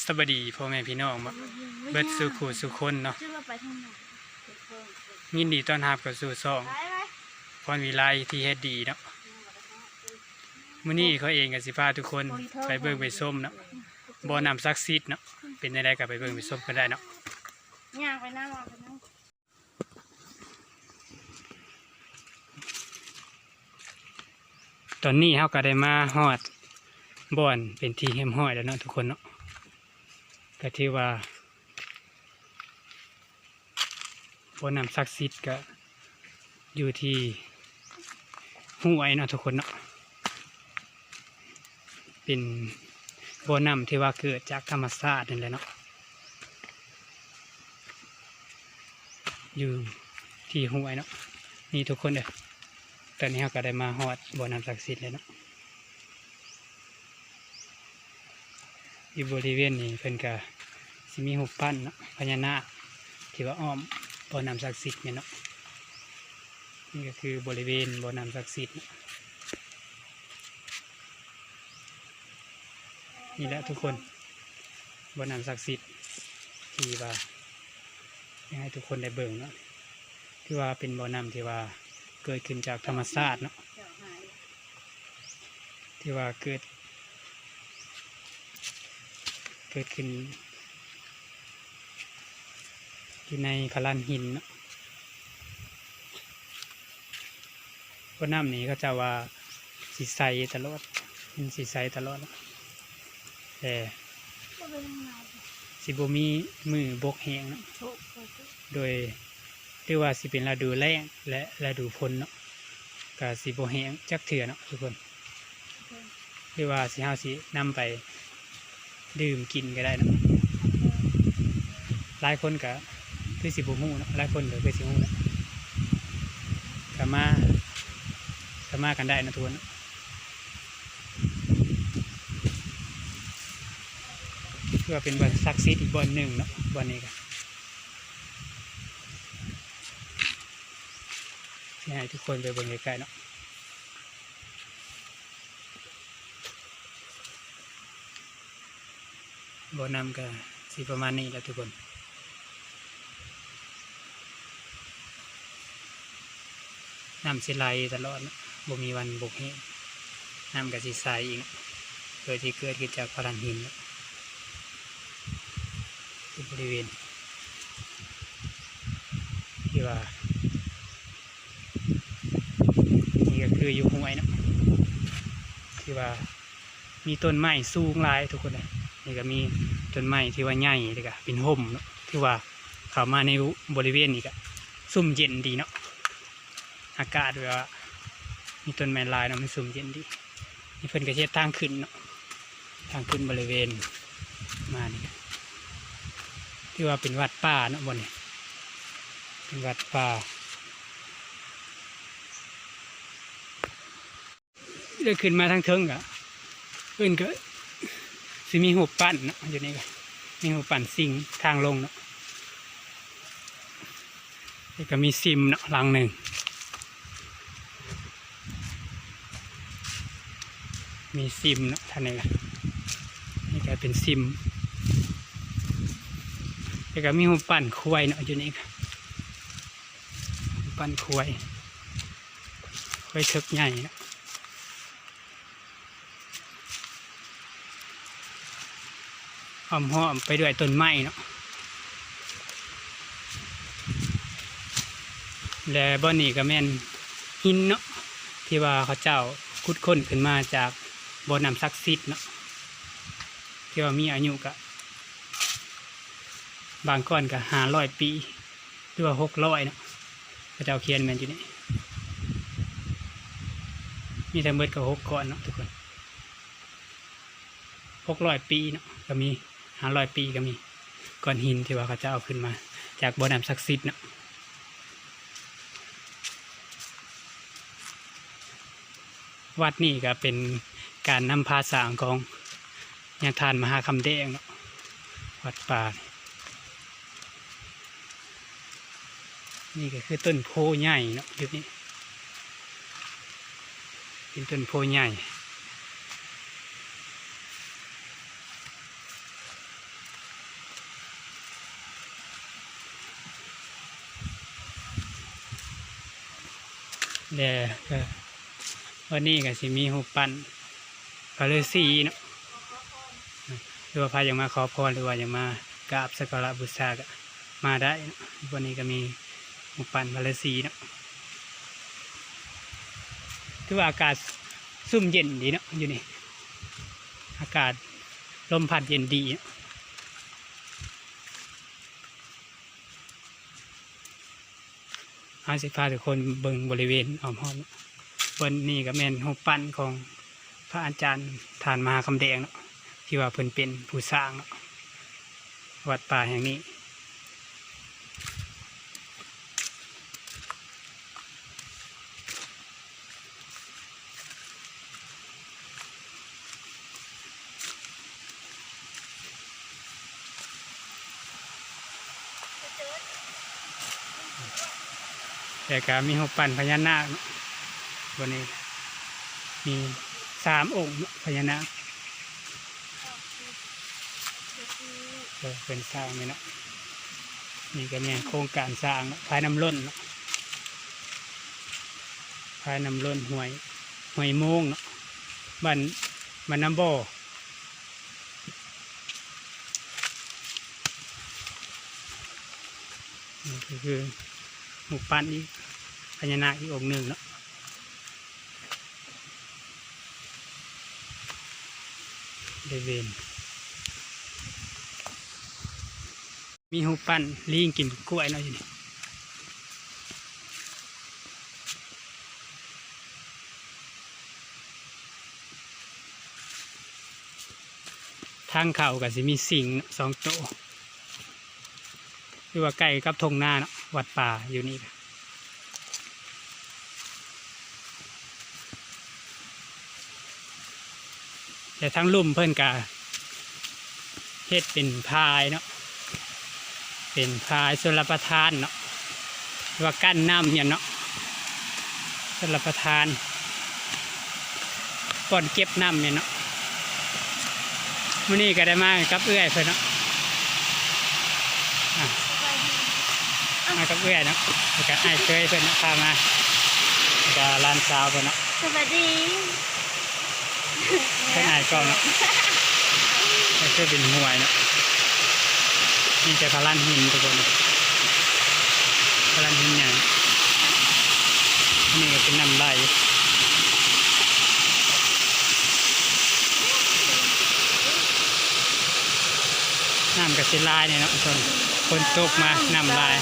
สวัสดีพ่อแม่พี่น้องบ่เบิดสุขุสุคนเนาะชื่อว่าไปทางไหนยินดีต้อนรับเข้าสู่ช่องไปไปพรวิไลที่เฮ็ดดีเนาะมื้อนี้เขาเองก็สิพาทุกคนไปเบิ่งไปส้มเนาะบ่อน้ำศักดิ์สิทธิ์เนาะเป็นจังไดก็ไปเบิ่งไปส้มกันได้เนาะย่างไปน้ำวางไปน้ำตอนนี้เฮาก็ได้มาฮอดบ่อนเป็นที่เฮมห้อยแล้วเนาะทุกคนเนาะ ก็ถือว่าบ่อน้ำศักดิ์สิทธิ์ก็อยู่ที่ห้วยเนาะทุกคนเนาะเป็นบ่อน้ำที่ว่าเกิดจากธรรมชาตินี่แหละเนาะอยู่ที่ห้วยเนาะนี่ทุกคนเด้อตอนนี้เราก็ได้มาฮอดบ่อน้ำศักดิ์สิทธิ์เลยเนาะ อยู่บริเวณนี้เพิ่นก็สิมีหุบปั้นเนาะพญานาคที่ว่าอ้อมบ่อน้ำศักดิ์สิทธิ์เนี่ยเนาะนี่ก็คือบริเวณบ่อน้ำศักดิ์สิทธิ์นี่แหละทุกคนบ่อน้ำศักดิ์สิทธิ์ที่ว่าอยากให้ทุกคนได้เบิ่งเนาะที่ว่าเป็นบ่อน้ำที่ว่าเกิดขึ้นจากธรรมชาติเนาะที่ว่าเกิด เกิดขึ้นอยู่ในพลันหินเนาะเพราะน้ำนี้ก็จะว่าสีใสตลอดเป็นสีใสตลอดแต่สิบมีมือบกแหงเนาะโดยเรียกว่าสิเป็นฤดูแล้งและฤดูฝนเนาะก็สิบแหงจักเถื่อเนาะทุกคนหรือว่าสิเฮาสินำไป ดื่มกินก็ได้นะหลายคนก็คือสิบ่ฮู้เนะหลายคนก็คือสิฮู้เนะก็มาก็มากันได้นะทุกคนเพื่อเป็นวันศักดิ์สิทธิ์อีกบอนหนึ่งเนาะบอนนี้ก็สิให้ทุกคนไปบิ่งใกล้ๆเนาะ บ่อนำก็สิประมาณนี้แหล้วทุกคนน้ำสิไหลตลอดบ่มีวันบกแห้งน้ำก็สิใสอีกเนาะโดยที่เกิดขึ้นจากพลังหินที่บริเวณ ที่ว่านี่ก็คืออยู่ห้วยนะที่ว่ามีต้นไม้สูงหลายทุกคนเลย นี่ก็มีต้นไม้ที่ว่าใหญ่เลยก็เป็นห่มเนาะที่ว่าเข้ามาในบริเวณนี้ก็ซุ่มเย็นดีเนาะอากาศแบบว่ามีต้นไม้ลายเนาะมันซุ่มเย็นดีนี่เพิ่นก็เช็ดทางขึ้นเนาะทางขึ้นบริเวณมานี่ที่ว่าเป็นวัดป่าเนาะบนนี้เป็นวัดป่าเดินขึ้นมาทางเทิงก็เพิ่นก็ สิมีหูปั้นเนาะอยู่นี่ก็มีหูปั้นสิงทางลงเนาะนี่ก็มีซิมเนาะหลังหนึ่งมีซิมเนาะท่านนี้ก็นี่ก็เป็นซิมนี่ก็มีหูปั้นควายเนาะอยู่นี่ก็หูปั้นควายควายเถิกใหญ่เนาะ หอมหอมๆไปด้วยต้นไม้เนาะและบ่อนี่ก็แม่นหินเนาะที่ว่าเขาเจ้าคุดค้นขึ้นมาจากบ่อน้ำศักดิ์สิทธิ์เนาะที่ว่ามีอายุกะบางก้อนก็ห้าร้อยปี หรือว่าหกร้อยเนาะพระเจ้าเขียนแม่นอยู่นี่มีทั้งเบิดก็หกก้อนเนาะทุกคนหกร้อยปีเนาะก็มี ห้าร้อยปีก็มีก้อนหินที่ว่าเขาจะเอาขึ้นมา จากบ่อน้ำศักดิ์สิทธิ์เนาะวัดนี่ก็เป็นการนำพาสร้างของญาทานมหาคำแดงเนาะวัดป่า นี่ก็คือต้นโพใหญ่เนาะยู่นี่เป็นต้นโพใหญ่ เดี๋ยววันนี้ก็สิมีหูปปั้นพระฤาษีเนาะหรือว่าพายังมาขอพรหรือว่ายังมากราบสักการะบูชาก็มาได้เนาะวันนี้ก็มีหูปปั้นพระฤาษีเนาะคือว่าอากาศซุ่มเย็นดีเนาะอยู่นี่อากาศลมพัดเย็นดีเนาะ อาสิพาทุกคนเบิ่งบริเวณอ้อมห้อมบนนี่ก็แม่นหูปปั้นของพระอาจารย์ฐานมหาคำแดงเนาะที่ว่าเพิ่นเป็นผู้สร้างวัดป่าแห่งนี้ แต่ก็มีรูปปั้นพญานาคบนนี้มีสามองค์พญานาคเป็นสร้างนี่เนาะนี่ก็เนี่ยโครงการสร้างเนาะภายน้ำล้นเนาะภายน้ำล้นห้วยห้วยโมงบ้านบ้านน้ำบ่อนี่คือ หูปั้นอีกพญานาคอีกองค์หนึ่งเนาะเดเวนมีหูปั้นลิงกินกล้วยเนาะอยู่นี่ทางเขาก็สิมีสิงสองโตหรือว่าไก่กับทงหน้าเนาะ วัดป่าอยู่นี่ค่ะแต่ทั้งลุ่มเพิ่อนกะเฮ็ดเป็นพายเนาะเป็นพายชลประทานเนาะว่ากั้นน้ำเนี่ยเนาะชลประทานก่อนเก็บน้ำเนี่ยเนาะมื้อนี้ก็ได้มากับเอื้อยเพิ่อนเนาะ มากับเอื้อยเนาะแล้วก็ไอ้ายเคยเพิ่นเนาะพามาแล้วก็ร้านสาวเพิ่นเนาะสวัสดีเพิ่นอายกล้องเนาะก็คือเป็นห่วยเนาะนี่จะพาลันหินทุกคนพาลันหินใหญ่นี่ก็เป็นน้ำไหลน้ำกับสิลายเนี่ยเนาะคนคนตกมาน้ำลาย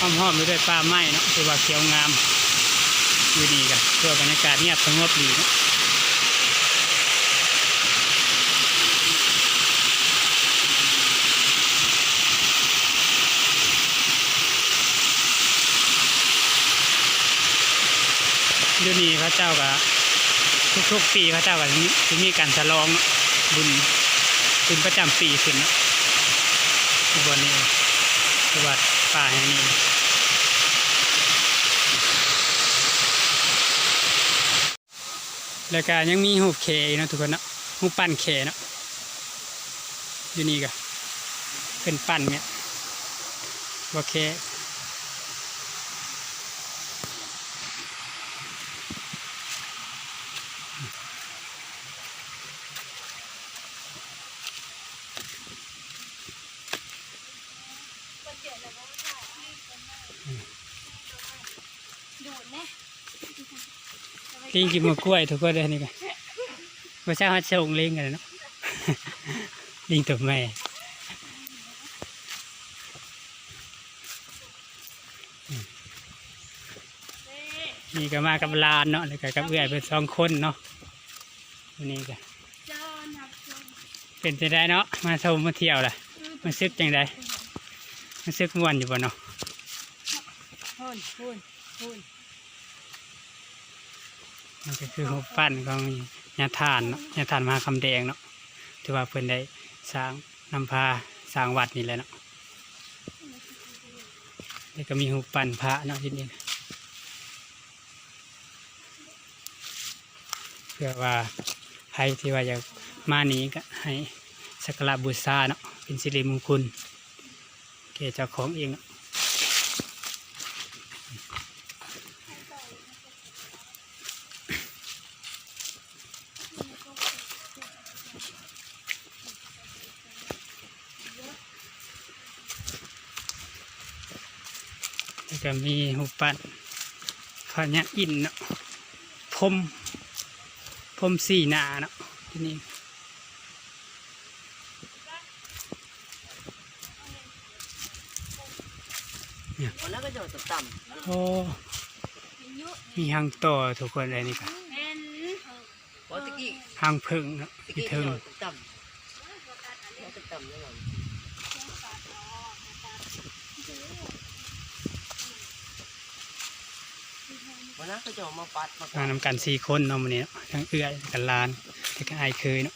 หอมๆไปด้วยปลาไม้เนาะคือว่าเขียวงามอยู่ดีกันเพื่อบรรยากาศเงียบสงบดีเนาะเดี๋ยวนี้พระเจ้าก็ทุกๆปีพระเจ้าก็จะมีการฉลองบุญบุญประจำปีขึ้นนะที่บนนี้ที่วัสดี ป่าแห่งนี้แล้วก็ยังมีหูปเคนะทุกคนเนาะหูปปั้นเคเนาะอยู่นี่ก็เป็นปั้นเนี่ยว่าเค ลิงกินมะกล้วยทุกคนเลยนี่กันว่าเช้าฮัดชงลิงกันเนาะลิงตัวแม่นี่ก็มากับลานเนาะแล้วก็กับเอื้อยเป็นสองคนเนาะวันนี้ก็เจ้าหนักจนเป็นจะได้เนาะมาชมมาเที่ยวล่ะมันซึกจังไดมันซึกม่วนอยู่บ่เนาะพูนพูนพูน มันก็คือรูปปั้นของญาทานเนาะญาทานมหาคำแดงเนาะที่ว่าเพิ่อนได้สร้างนำพาสร้างวัดนี่แหละเนาะแล้วก็มีรูปปั้นพระเนาะที่นี่เพื่อว่าใครที่ว่าอยากมานี้ก็ให้สักการะบูชาเนาะเป็นสิริมงคลแก่เจ้าของเองเนาะ ก็มีหูปปั้นพระยะอินเนาะพรมพรมสี่หนาเนาะที่นี่วันนั้นก็จะต่ำโอ้มีหางต่อทุกคนเลยนี่ค่ะเป็นๆเพราะตะกี้หางพึ่งเนาะที่ถึง เราต่ำเราต่ำแน่นอนวันนั้นก็จะมาปัดมามานำกันสี่คนเนาะมันนี้ทั้งเอื้อยกันลานแล้วก็ไอายเคยเนาะ